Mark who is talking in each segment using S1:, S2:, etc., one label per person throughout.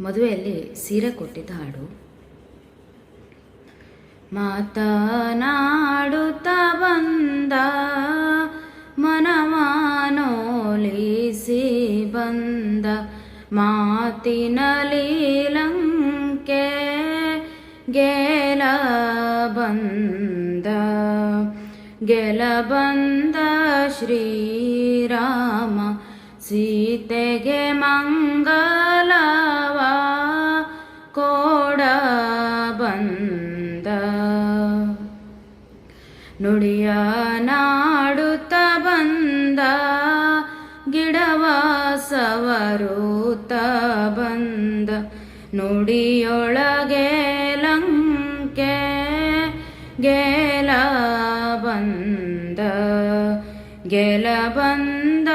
S1: ಮದುವೆಯಲ್ಲಿ ಸೀರೆ ಕೊಟ್ಟಿದ್ದ ಹಾಡು. ಮಾತನಾಡುತ್ತ ಬಂದ ಮನವಾನೋಲಿಸಿ ಬಂದ ಮಾತಿನ ಲಂಕೆ ಗೆಲ ಬಂದ ಗೆಲ ಬಂದ ಶ್ರೀರಾಮ ಸೀತೆಗೆ ಮಂಗಲವ ಕೋಡ ಬಂದ. ನುಡಿಯ ನಾಡುತ್ತ ಬಂದ ಗಿಡವ ಸವರುತ್ತ ಬಂದ. ನುಡಿಯೊಳಗೆ ಲಂಕೆ ಗೆಲ ಬಂದ. ಗೆಲ ಬಂದ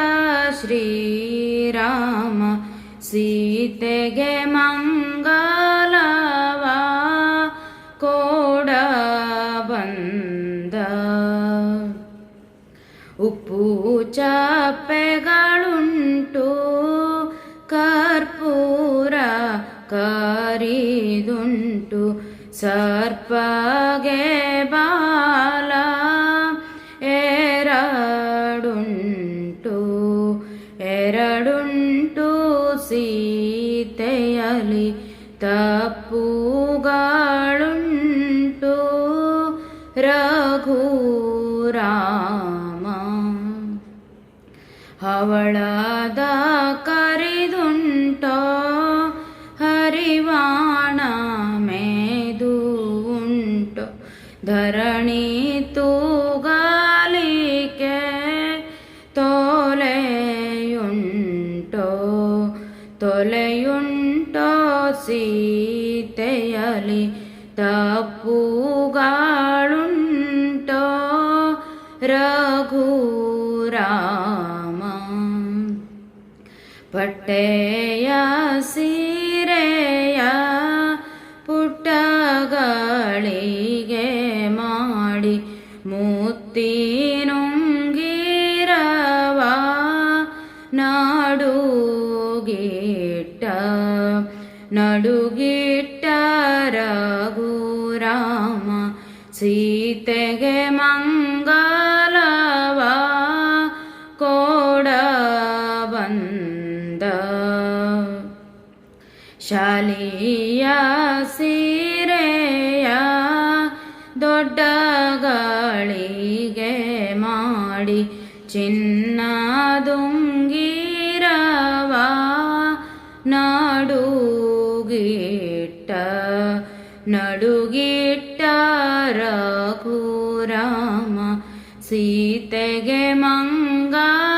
S1: ಶ್ರೀರಾಮ, ಸೀತೆಗೆ ಮಂಗಲವ ಬಂದ. ಉಪ್ಪು ಚಾಪೆಗಳುಂಟು ಕರ್ಪೂರ ಕರಿದುಂಟು ಸರ್ಪಗೆ ಬಾಲ ಎರಡುಂಟು ಎರಡುಂಟು ಸೀತೆಯಲಿ ತಪ್ಪುಗಳುಂಟು. ರಘುರಾಮ ಹವಳದ ಕರಿದುಂಟೋ ಹರಿವಾಣ ಮೇದು ಉಂಟು ಧರಣಿ ತೂಗಾಲಿಕೆ ತೊಲೆಯುಂಟೋ ತೊಲೆಯುಂಟೋ ಸೀತೆಯಲಿ ತಪ್ಪುಗಾಳುಂಟೋ ರಘುರಾಮ ಪಟ್ಟೆಯ ಸೀರೆಯ ಪುಟ್ಟಗಳಿಗೆ ಮಾಡಿ ಮುತ್ತಿನುಂಗಿರವ ನಡುಗಿಟ್ಟ ನಡುಗಿಟ್ಟ ರಘುರಾಮ ಸೀತೆಗೆ ಮಂಗಲವ ಬಂದ ಶಾಲೆಯ ಸೀರೆಯ ದೊಡ್ಡಗಳಿಗೆ ಮಾಡಿ ಚಿನ್ನದುಂಗಿರವ ನಡುಗಿಟ್ಟ ನಡುಗಿಟ್ಟ ರಘುರಾಮ. ಸೀತೆಗೆ ಮಂಗಲವ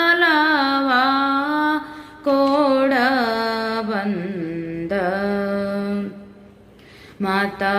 S1: वन्द माता